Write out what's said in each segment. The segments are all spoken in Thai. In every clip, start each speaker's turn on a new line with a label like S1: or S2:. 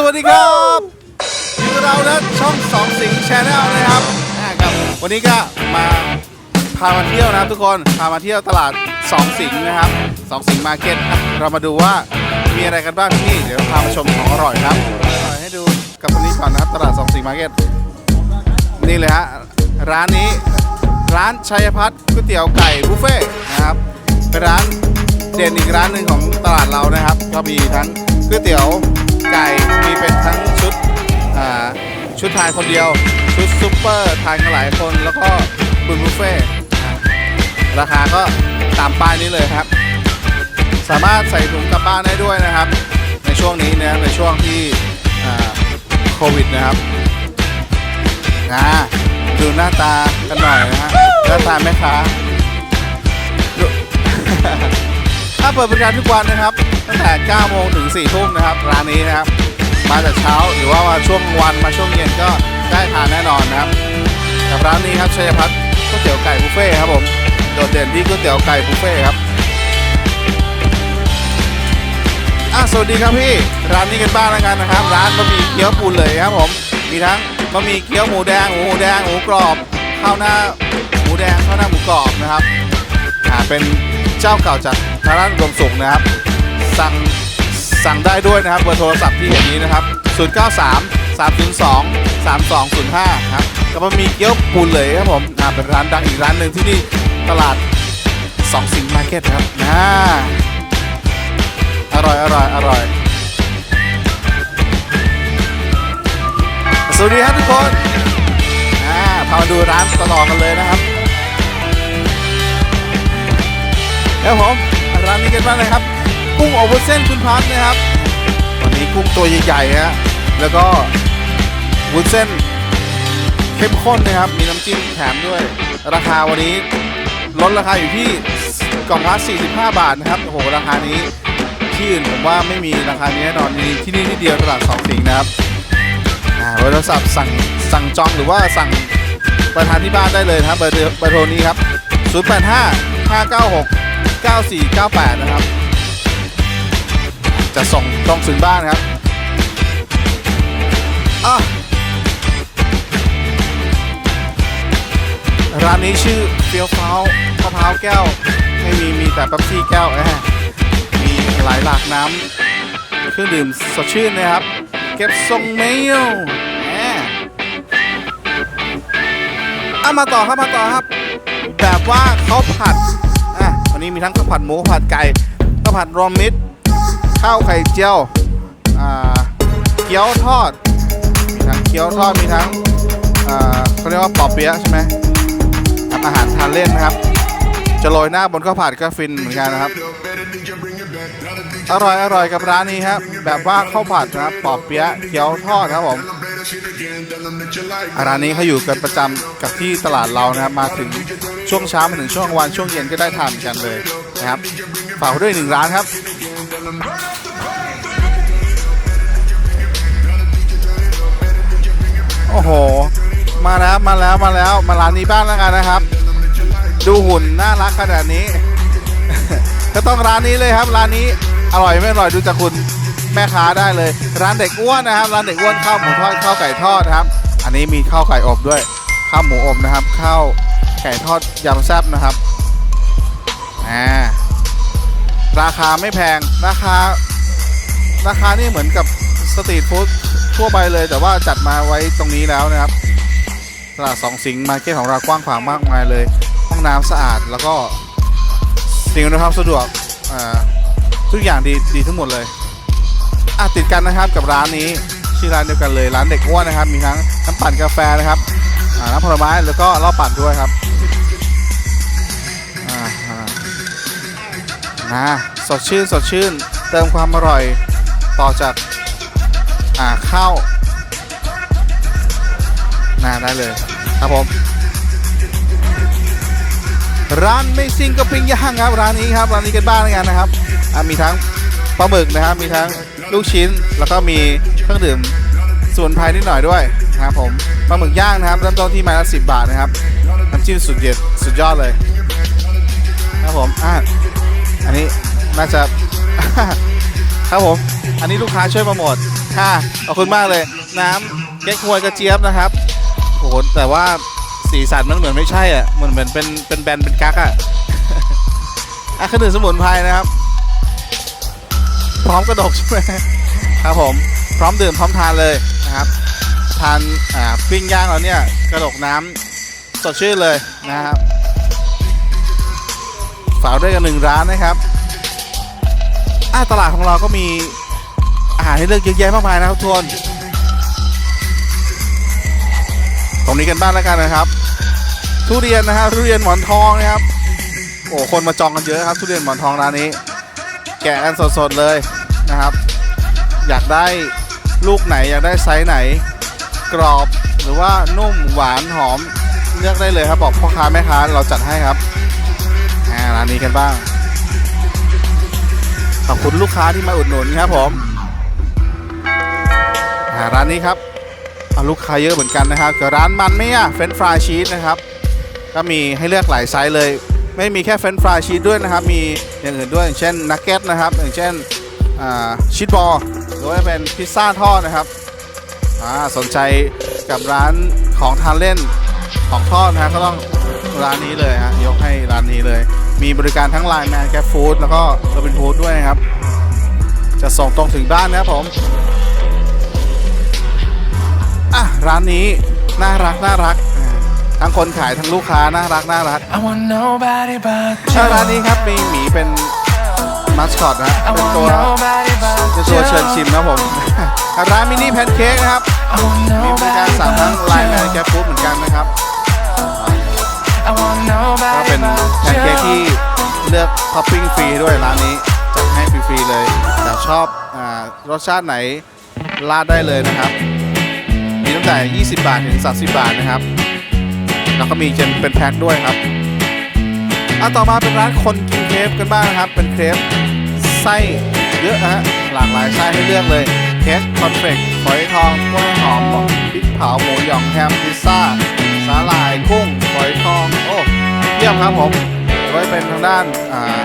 S1: สวัสดีครับอยู่กับเรานะช่องสองสิงแชนแนลนะครับครับ วันนี้ก็มาพามาเที่ยวนะครับทุกคนพามาเที่ยวตลาดสองสิงนะครับสองสิงมาร์เก็ตเรามาดูว่ามีอะไรกันบ้างที่นี่เดี๋ยวพามาชมของอร่อยครับอร่อยให้ดูกับตรงนี้ก่อนนะครับตลาดสองสิงมาร์เก็ตนี่เลยฮะร้านนี้ร้านชัยพัฒน์ก๋วยเตี๋ยวไก่บุฟเฟ่นะครับเป็นร้านเด่นอีกร้านหนึ่งของตลาดเรานะครับ ก็มีทั้งก๋วยเตี๋ยว ไก่มีเป็นทั้งชุดอ่าชุดทานคนเดียว ชุดซุปเปอร์ทานกันหลายคนแล้วก็บุนบุฟเฟ่ราคาก็ตามป้ายนี้เลยครับ สามารถใส่ถุงกลับบ้านได้ด้วยนะครับ ในช่วงนี้นะในช่วงที่โควิดนะครับอ่าดูหน้าตากันหน่อยนะฮะหน้าตาแม่ค้าถ้าเปิดบริการทุกวันนะครับ ตั้งแต่ 9 โมงถึง 4 ทุ่มนะครับ ร้านนี้นะครับ มาแต่เช้าหรือว่ามาช่วงวันมาช่วงเย็นก็ได้ทานแน่นอนนะครับกับร้านนี้ครับชัยพัฒน์ก๋วยเตี๋ยวไก่บุฟเฟ่ครับผมโดดเด่นที่ก๋วยเตี๋ยวไก่บุฟเฟ่ครับอะสวัสดีครับพี่ร้านนี้กันบ้างแล้วกันนะครับ ร้านบะหมี่เกี๊ยวปูเลยครับผมมีทั้งบะหมี่เกี๊ยวหมูแดงหมูแดงหมูกรอบข้าวหน้าหมูแดงข้าวหน้าหมูกรอบนะครับอ่าเป็นเจ้าเก่าจากทางด้านรวมสุขนะครับ สั่งสั่งได้ด้วยนะครับเบอร์โทรศัพท์ที่เห็นนี้นะครับ 093 302 3205 ครับก็มามีเกี๊ยวปูนเลยครับผมอ่าเป็นร้านดังอีกร้านหนึ่งที่นี่ตลาดสองสิงห์มาร์เก็ตครับอ่าอร่อยอร่อยอร่อย สวัสดีครับทุกคนอ่าพามาดูร้านต่อๆกันเลยนะครับครับผมร้านนี้กันบ้างเลยครับ กุ้งอบวุ้นเส้นคุณพัทนะครับ วันนี้กุ้งตัวใหญ่ๆฮะแล้วก็วุ้นเส้นเข้มข้นนะครับ มีน้ำจิ้มแถมด้วย ราคาวันนี้ลดราคาอยู่ที่กล่องละ45 บาทนะครับ โอ้โห ราคานี้ที่อื่นผมว่าไม่มีราคานี้แน่นอนมีที่นี่ที่เดียวตลาดสองสิงห์นะครับโทรศัพท์สั่งสั่งจองหรือว่าสั่งไปทานที่บ้านได้เลยนะครับเบอร์เบอร์โทรนี้ครับ 085 596 9498 นะครับ จะส่งตรงถึงบ้านครับอะร้านนี้ชื่อเฟียวฟ้าวมะพร้าวแก้ว ไม่มีมีแต่ป๊ปซี่แก้วแอะมีหลายหลากน้ำเครื่องดื่มสดชื่นนะครับ เก็บทรงเมลแหมอะมาต่อครับมาต่อครับ แบบว่าเขาผัดอะวันนี้มีทั้งข้าวผัดหมูผัดไก่ข้าวผัดรวมมิตร ข้าวไข่เจียวเกี๊ยวทอด มีทั้งเกี๊ยวทอด มีทั้งเขาเรียกว่าปอเปี๊ยะใช่ไหมครับอาหารทานเล่นนะครับ จะโรยหน้าบนข้าวผัดก็ฟินเหมือนกันนะครับ อร่อยอร่อยกับร้านนี้ครับแบบว่าข้าวผัดนะครับปอเปี๊ยะเกี๊ยวทอดครับผมร้านนี้เขาอยู่กันประจำกับที่ตลาดเรานะครับมาถึงช่วงเช้ามาถึงช่วงวันช่วงเย็นก็ได้ทานกันเลยนะครับฝากด้วยหนึ่งร้านครับ อ้โห มาแล้วมาแล้วมาแล้วมาร้านนี้บ้างแล้วกันนะครับ ดูหุ่นน่ารักขนาดนี้ ก็ต้องร้านนี้เลยครับร้านนี้อร่อยไม่อร่อยดูจากคุณแม่ค้าได้เลย ร้านเด็กอ้วนนะครับ ร้านเด็กอ้วนข้าวหมูทอดข้าวไก่ทอดนะครับ อันนี้มีข้าวไก่อบด้วยข้าวหมูอบนะครับข้าวไก่ทอดยำแซ่บนะครับอ่าราคาไม่แพงราคาราคานี่เหมือนกับสตรีทฟู้ด ทั่วไปเลย แต่ว่าจัดมาไว้ตรงนี้แล้วนะครับตลาดสองสิงห์มาร์เก็ตของเรากว้างขวางมากมายเลย ห้องน้ำสะอาดแล้วก็สิ่งอำนวยความสะดวกอ่าทุกอย่างดีดีทั้งหมดเลยอะติดกันนะครับกับร้านนี้ชื่อร้านเดียวกันเลยร้านเด็กอ้วนนะครับ มีทั้งน้ำปั่นกาแฟนะครับน้ำผลไม้แล้วก็เหล้าปั่นด้วยครับอ่าอ่านะสดชื่นสดชื่น เติมความอร่อยต่อจาก อ่าเข้าน่าได้เลยครับผมร้านไม่ซิงก็ปิ้งย่างครับร้านนี้ครับร้านนี้กันบ้างแล้วกันนะครับอะมีทั้งปลาหมึกนะครับมีทั้งลูกชิ้นแล้วก็มีเครื่องดื่มส่วนไพรนิดหน่อยด้วยนะครับผมปลาหมึกย่างนะครับเริ่มต้นที่ไม้ละสิบบาทนะครับน้ำจิ้มสุดเด็ดสุดยอดเลยครับผมอะอันนี้น่าจะครับผมอันนี้ลูกค้าช่วยโปรโมท ค่ะขอบคุณมากเลย น้ำเก๊กฮวยกระเจี๊ยบนะครับโอ้โหแต่ว่าสีสันมันเหมือนไม่ใช่อะเหมือนเหมือนเป็นเป็นแบนเป็นกั๊กอะอะเครื่องดื่มสมุนไพรนะครับ พร้อมกระดกใช่ไหมครับผมพร้อมดื่มพร้อมทานเลยนะครับทานอ่าปิ้งย่างเราเนี่ยกระดกน้ำสดชื่นเลยนะครับฝากด้วยกันหนึ่งร้านนะครับอ่าตลาดของเราก็มี อาหารให้เลือกเยอะแยะมากมายนะครับทุกคนตรงนี้กันบ้างแล้วกันนะครับ ทุเรียนนะครับทุเรียนหมอนทองนะครับโอ้คนมาจองกันเยอะครับ ทุเรียนหมอนทองร้านนี้ แกะกันสดๆเลยนะครับ อยากได้ลูกไหนอยากได้ไซส์ไหน กรอบหรือว่านุ่มหวานหอมเลือกได้เลยครับบอกพ่อค้าแม่ค้าเราจัดให้ครับร้านนี้กันบ้างขอบคุณลูกค้าที่มาอุดหนุนครับผม ร้านนี้ครับอาลูกค้าเยอะเหมือนกันนะครับกับร้านมันไม่อะเฟรนฟรายชีสนะครับ ก็มีให้เลือกหลายไซส์เลย ไม่มีแค่เฟรนฟรายชีสด้วยนะครับ มีอย่างอื่นด้วยอย่างเช่นนักเก็ตนะครับ อย่างเช่นชีสบอลหรือว่าเป็นพิซซ่าทอดนะครับสนใจกับร้านของทานเล่นของทอดนะฮะก็ต้องร้านนี้เลยฮะยกให้ร้านนี้เลย มีบริการทั้งไลน์แมนแกฟู้ดแล้วก็โรบินฟู้ดด้วยนะครับ จะส่งตรงถึงบ้านนะครับผม อะร้านนี้น่ารักน่ารักอ่าทั้งคนขายทั้งลูกค้าน่ารักน่ารัก
S2: I want nobody but
S1: ใช่
S2: you.
S1: ร้านนี้ครับมีหมีเป็นมัสคอตนะ
S2: I
S1: เป็น
S2: want
S1: ตัว
S2: nobody but
S1: เป็นตัวเชิญชิมนะครับผม ร้านมินิแพนเค้กนะครับ
S2: I want
S1: มีบริการ
S2: nobody
S1: สั่งทั้ง
S2: but
S1: ไลน์แมนแก
S2: you.
S1: ฟู้ดเหมือนกันนะครับ
S2: I want
S1: ก็
S2: nobody
S1: เป็นแพนเค้ก
S2: but
S1: ที่
S2: you.
S1: เลือกท็อปปิ้งฟรีด้วยร้านนี้จัดให้ฟรีๆเลยแต่ชอบอารสชาติไหนราดได้เลยนะครับมีตั้ง แต่ 20 บาทถึง 30 บาทนะครับ แล้วก็มีเจนเป็นแพ็คด้วยครับอะต่อมาเป็นร้านคนกินเครปกันบ้างนะครับ เป็นเครปไส้เยอะฮะหลากหลายไส้ให้เลือกเลยเค้กคอนเฟกฝอยทองกล้วยหอมพริกเผาหมูหยองแฮมพิซซ่าสาหร่ายกุ้งฝอยทองโอ้เยี่ยมครับผมไว้เป็นทางด้านอ่า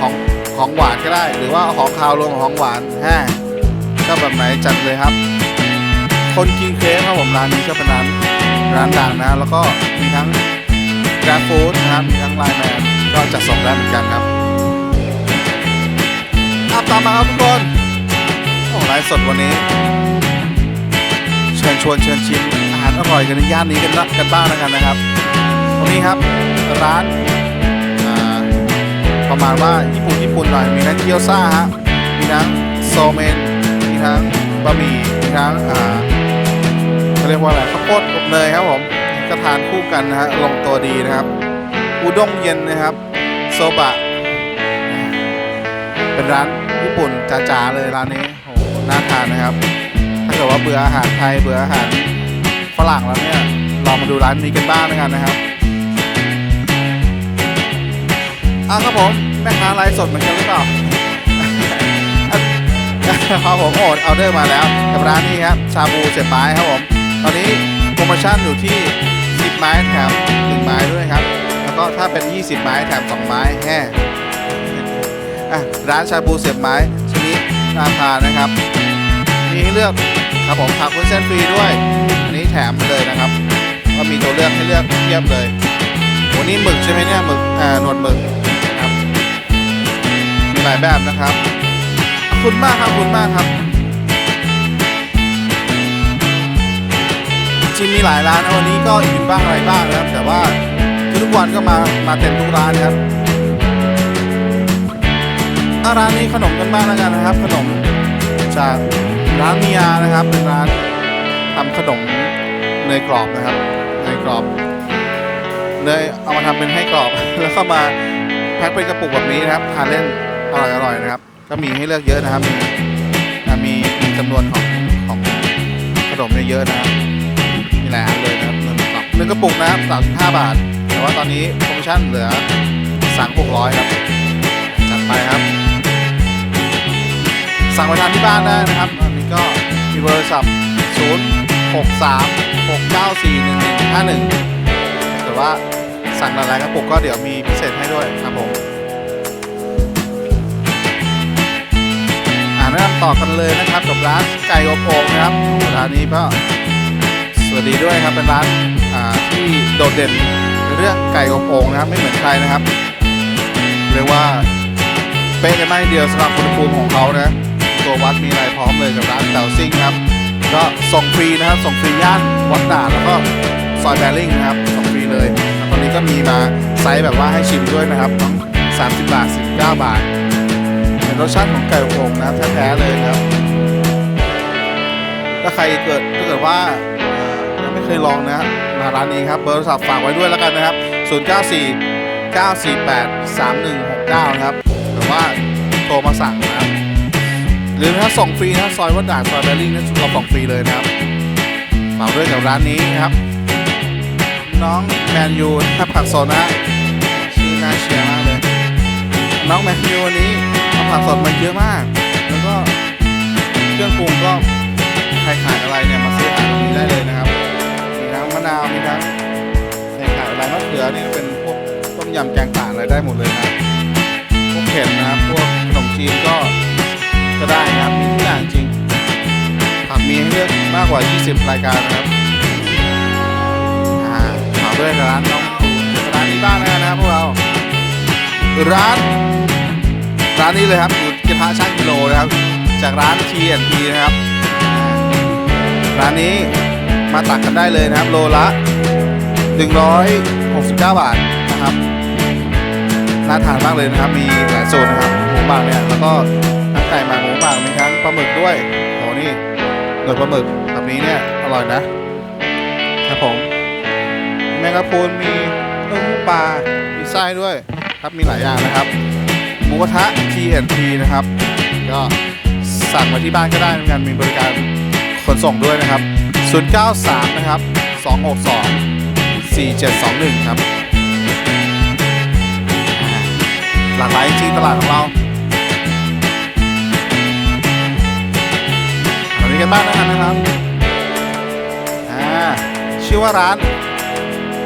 S1: ของของหวานก็ได้ หรือว่าของคาวรวมกับของหวานแฮ่ก็แบบไหนจัดเลยครับ คนกินเค้กครับผมร้านนี้ก็เป็นร้านร้านดังนะแล้วก็มีทั้งกราฟฟูดนะครับมีทั้งไลน์แมนก็จัดส่งได้เหมือนกันครับอัพตามมาครับทุกคนโอ้ไลฟ์สดวันนี้ เชิญชวนเชิญชิมอาหารอร่อยกันในย่านนี้กันละกันบ้างแล้วกันนะครับตรงนี้ครับร้านประมาณว่าญี่ปุ่นญี่ปุ่นหน่อยมีทั้งเกี๊ยวซ่าฮะมีทั้งโซเมนมีทั้งบะหมี่มีทั้งอ่า เรียกว่าอะไรข้าวโพดอบเนยครับผมก็ทานคู่กันนะฮะลงตัวดีนะครับ อุด้งเย็นนะครับ โซบะ เป็นร้านญี่ปุ่นจ๋าๆเลยร้านนี้โหน่าทานนะครับ ถ้าเกิดว่าเบื่ออาหารไทยเบื่ออาหารฝรั่งแล้วเนี่ยลองมาดูร้านนี้กันบ้างนะครับนะครับอะครับผมแม่ค้าไลฟ์สดเหมือนกันหรือเปล่าครับผมโอ้ออเดอร์มาแล้วกับร้านนี้ครับชาบูเสียบไม้ครับผม ตอนนี้โปรโมชั่นอยู่ที่ 10 ไม้แถม1ไม้ด้วยครับ แล้วก็ถ้าเป็น 20 ไม้แถม2ไม้แฮ่ร้านชาบูเสียบไม้ชนิดราคานะครับ มีให้เลือกครับผมผักวุ้นเส้นฟรีด้วย อันนี้แถมเลยนะครับ ก็มีตัวเลือกให้เลือกเทียบเลยวันนี้หมึกใช่ไหมเนี่ยหมึกอ่าหนวดหมึกนะครับมีหลายแบบนะครับขอบคุณมากครับขอบคุณมากครับ จริงมีหลายร้านนะวันนี้ก็หยุดบ้างอะไรบ้างนะครับ แต่ว่าทุกวันก็มามาเต็มทุกร้านนะครับอร้านนี้ขนมกันบ้างแล้วกันนะครับ ขนมจากร้านมียานะครับ เป็นร้านทำขนมเนยกรอบนะครับเนยกรอบเนยเอามาทำเป็นให้กรอบ แล้วก็มาแพ็คเป็นกระปุกแบบนี้นะครับทานเล่นอร่อยอร่อยๆนะครับ ก็มีให้เลือกเยอะนะครับ มีมีจำนวนของของขนมเนยเยอะนะครับ มีหลายอันเลยนะครับหนึ่งกล่องหนึ่งกระปุกนะครับสามสิบห้าบาท แต่ว่าตอนนี้โปรโมชั่นเหลือสั่งหกร้อยครับจัดไปครับ สั่งไปทานที่บ้านได้นะครับอันนี้ก็มีเบอร์ศัพท์0 6 3 6 9 4 1 1 5 1แต่ว่าสั่งหลายๆกระปุกก็เดี๋ยวมีพิเศษให้ด้วยครับผมอ่าแนะนำต่อกันเลยนะครับกับร้านไก่อบโอ่งนะครับร้านนี้ก็ ดีด้วยครับเป็นร้านที่โดดเด่นเรื่องไก่อบโอ่งนะครับไม่เหมือนใครนะครับเรียกว่าเป๊ะกันมากเดียวสำหรับอุณหภูมิของเขานะตัววัดมีอะไรพร้อมเลยกับร้านเต่าซิ่งครับ ก็ส่งฟรีนะครับส่งฟรีย่านวัดด่านแล้วก็ซอยแบริ่งนะครับส่งฟรีเลยแล้วตอนนี้ก็มีมาไซส์แบบว่าให้ชิมด้วยนะครับทั้ง30 บาท 19 บาทเป็นรสชาติของไก่อบโอ่งนะครับแท้ๆเลยนะครับถ้าใครเกิดถ้าเกิดว่า เคยลองนะมาร้านนี้ครับเบอร์โทรศัพท์ฝากไว้ด้วยแล้วกันนะครับ 094 948 3169 นะครับหรือว่าโทรมาสั่งนะครับหรือถ้าส่งฟรีนะซอยวัดด่านซอยแบริ่งนะเราส่งฟรีเลยนะครับฝากด้วยกับร้านนี้นะครับ น้องแมนยูนะครับผักสดนะชื่อน่าเชียร์มากเลย น้องแมนยูวันนี้เอาผักสดมาเยอะมาก แล้วก็เครื่องปรุงก็ใครขายอะไรเนี่ยมาซื้อหาตรงนี้ได้เลยนะครับมีทั้งมะ นาวมีทั้งใครขายอะไรมะเขือนี่เป็นพวกต้มยำแกงป่าอะไรได้หมดเลยนะครับพวกเผ็ดนะครับพวกขนมจีนก็ก็ได้นะครับมีทุกอย่างจริงผักมีให้เลือกมากกว่า 20 รายการนะครับอ่าฝากด้วยร้านน้องร้านนี้บ้างนะครับพวกเราร้านร้านนี้เลยครับอยู่กระทะช่างกิโลนะครับ จากร้าน T&T นะครับ ร้านนี้ มาตักกันได้เลยนะครับ โลละ 169 บาทนะครับน่าทานมากเลยนะครับ มีหลายสูตรนะครับหมูบางเนี่ยแล้วก็ทั้งไก่หมักหมูบางมีทั้งปลาหมึกด้วยโหนี่หนวดปลาหมึกแบบนี้เนี่ยอร่อยนะครับผมแมงกะพรุนมีเต้าหู้ปลามีไส้ด้วยครับมีหลายอย่างนะครับหมูกระทะ T&T นะครับ ก็สั่งมาที่บ้านก็ได้เหมือนกันมีบริการขนส่งด้วยนะครับ 093 นะครับ 262 4721 ครับอ่าหลากหลายจริงตลาดของเราอันนี้กันบ้างแล้วกันนะครับชื่อว่าร้าน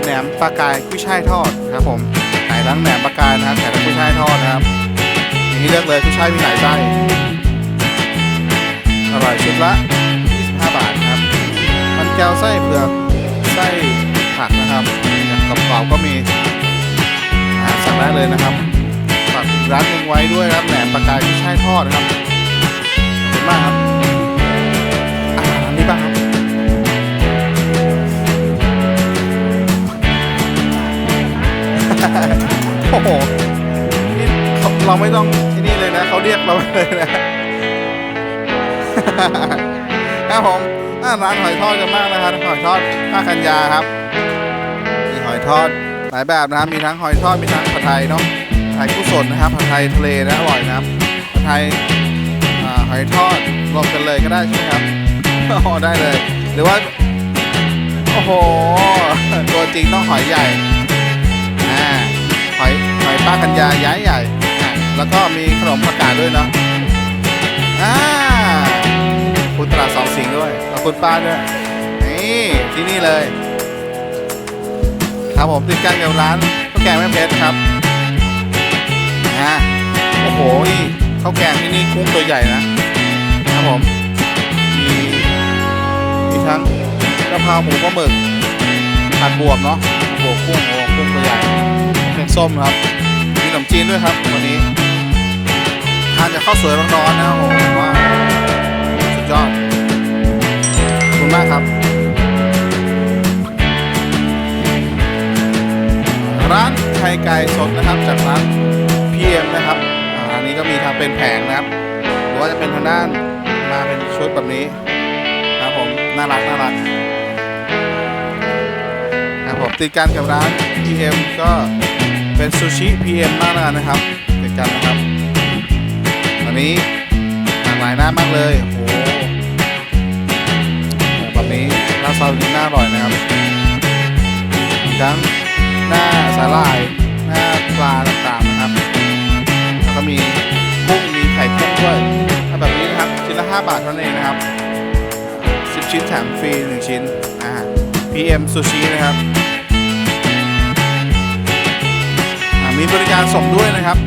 S1: แหนมปลากายกุ้ยช่ายทอดครับผมขายทั้งแหนมปลากายนะครับขายทั้งกุ้ยช่ายทอดนะครับมีให้เลือกเลยกุ้ยช่ายมีหลายไส้อร่อยชุดละ แก้วไส้เผือกไส้ผักนะครับกับกรอบๆก็มีสั่งได้เลยนะครับฝากร้านหนึ่งไว้ด้วยครับแหนมปลากายกุ้ยช่ายทอดนะครับขอบคุณมากครับอ่าร้านนี้บ้างครับโอ้โหนี่เราไม่ต้องที่นี่เลยนะเขาเรียกเราเลยนะ ครับผมอ่าร้านหอยทอดกันมากนะครับหอยทอดผ้าคันยาครับมีหอยทอดหลายแบบนะครับมีทั้งหอยทอดมีทั้งผัดไทยเนาะผัดไทยกุ้งสดนะครับผัดไทยทะเลนะอร่อยนะครับผัดไทยหอยทอดรวมกันเลยก็ได้ใช่ไหมครับอ๋อได้เลย หรือว่าโอ้โหตัวจริงต้องหอยใหญ่อ่าหอยหอยป้ากัญญาย้ายใหญ่แล้วก็มีขนมผักกาดด้วยเนาะอ่า คุณตลาดสองสิงห์ด้วยขอบคุณป้าด้วยนี่ที่นี่เลยครับผมติดกันกับร้านข้าวแกงแม่เพชรครับอ่าโอ้โหข้าวแกงที่นี่กุ้งตัวใหญ่นะครับผมมีมีทั้งกะเพราหมูปลาหมึกผัดบวบเนาะบวบกุ้งโอ้กุ้งตัวใหญ่แกงส้มครับมีขนมจีนด้วยครับวันนี้ทานจากข้าวสวยร้อนๆนะครับผมว่า ยอด ขอบคุณมากครับ ร้านไข่ไก่สดนะครับ จากร้าน PM นะครับอ่าร้านนี้ก็มีทางเป็นแผงนะครับ หรือว่าจะเป็นทางด้านมาเป็นชุดแบบนี้ครับผมน่ารักน่ารักครับผมติดกันกับร้าน PM ก็เป็นซูชิ PM มากแล้วกันนะครับติดกันนะครับ อันนี้หลากหลายหน้ามากเลยโอ้ ราดซอสนี้น่าอร่อยนะครับทั้งหน้าสาหร่ายหน้าปลาต่างๆนะครับ แล้วก็มีกุ้งมีไข่กุ้งด้วยถ้าแบบนี้นะครับชิ้นละ 5 บาทเท่านั้นเองนะครับ 10 ชิ้นแถมฟรี 1 ชิ้นอ่า PM ซูชินะครับมีบริการส่งด้วยนะครับ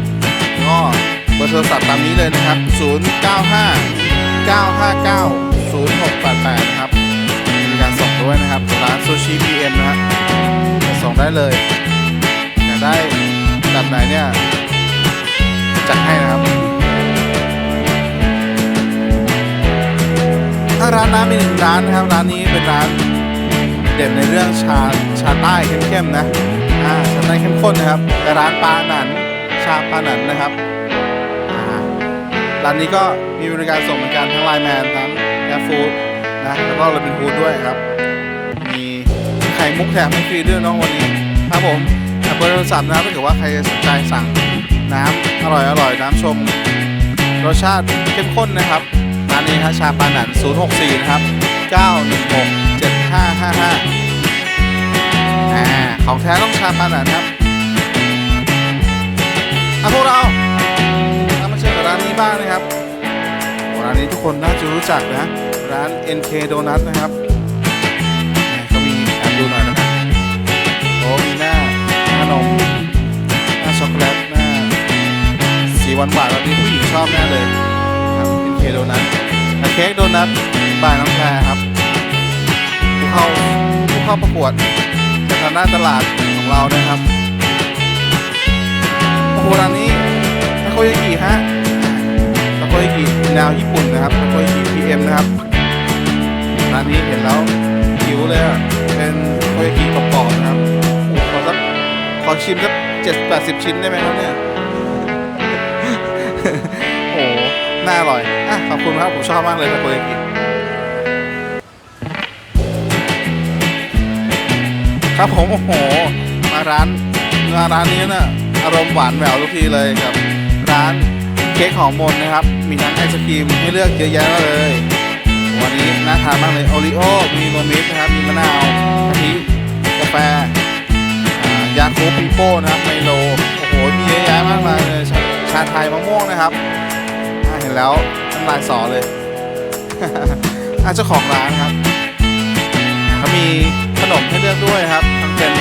S1: ก็เบร์อร์โทรศัพท์ตามนี้เลยนะครับ 095 959 0688 นะครับ ด้วยนะครับร้านซูชิ PM นะฮะส่งได้เลยอยากได้แบบไหนเนี่ยจัดให้นะครับ ถ้าร้านน้ำมีหนึ่งร้านนะครับ ร้านนี้เป็นร้านเด่นในเรื่องชาชาใต้เข้มๆนะอ่าชาใต้เข้มข้นนะครับแต่ร้านปลาหนันชาปลาหนันนะครับอ่าร้านนี้ก็มีบริการส่งเหมือนกันทั้งไลน์แมนทั้งแอร์ฟู้ดนะแล้วก็โรบินฟู้ดด้วยครับ ข่มุกแถมให้ฟรีด้วยน้องวันนี้ครับผมเบอร์โทรศัพท์นะครับถ้าเกิดว่าใครสนใจสั่งน้ำอร่อยอร่อยน้ำชมรสชาติเข้มข้นนะครับร้านนี้ครับชาปาหนัน064 นะครับ 916 7555อ่าของแท้ต้องชาปาหนันครับอะพวกเราเอามาเชิญกับร้านนี้บ้างนะครับ ร้านนี้ทุกคนน่าจะรู้จักนะ ร้าน NK Donut นะครับ น้านมหน้าช็อกโกแลตหน้าสีหวานหวานแบบนี้ผู้หญิงชอบแน่เลยครับเป็นเคโดนัทเค้กโดนัทบายน้องแพรครับผู้เข้าผู้เข้าประกวดจากทางด้านตลาดของเรานะครับโอ้โหร้านนี้ทาโกยากิฮะทาโกยากิแนวญี่ปุ่นนะครับทาโกยากิ PM นะครับร้านนี้เห็นแล้วหิวเลยอะเป็นทาโกยากิกรอบๆนะครับ ขอชิมสักเจ็ดแปดสิบชิ้นได้ไหมครับเนี่ย โอ้โหน่าอร่อย อะ ขอบคุณครับ ผมชอบมากเลยทาโกยากิครับผม โอ้โห มาร้านมาร้านนี้น่ะอารมณ์หวานแหววทุกทีเลยครับ ร้านเค้กของมนนะครับ มีทั้งไอศครีมให้เลือกเยอะแยะเลย วันนี้น่าทานมากเลย โอริโอ มีโรมิสนะครับ มีมะนาวกะทิกาแฟ ยาคูปิโป้นะครับไมโล โอ้โห มีเยอะแยะมากมายเลยชาชาไทยมะม่วงนะครับ เห็นแล้วน้ำลายสอเลยอาเจ้าของร้านครับเขามีขนมให้เลือกด้วยครับทั้งเป็น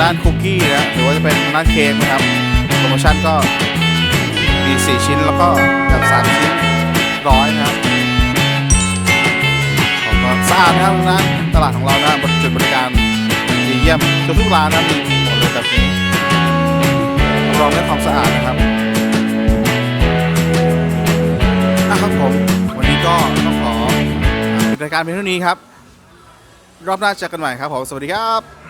S1: ด้านคุกกี้นะหรือว่าจะเป็นด้านเค้กนะครับโปรโมชั่นก็มี 4 ชิ้นแล้วก็แบบ3ชิ้นร้อยนะครับสะอาดนะครับร้านตลาดของเรานะบนจุดบริการ ยี่ยมทุกร้านนะมีหมดเลยแบบนี้รับรองเรื่องความสะอาดนะครับนะครับผม วันนี้ก็ต้องขอปิดรายการเพียงเท่านี้ครับ รอบหน้าเจอกันใหม่ครับผม สวัสดีครับ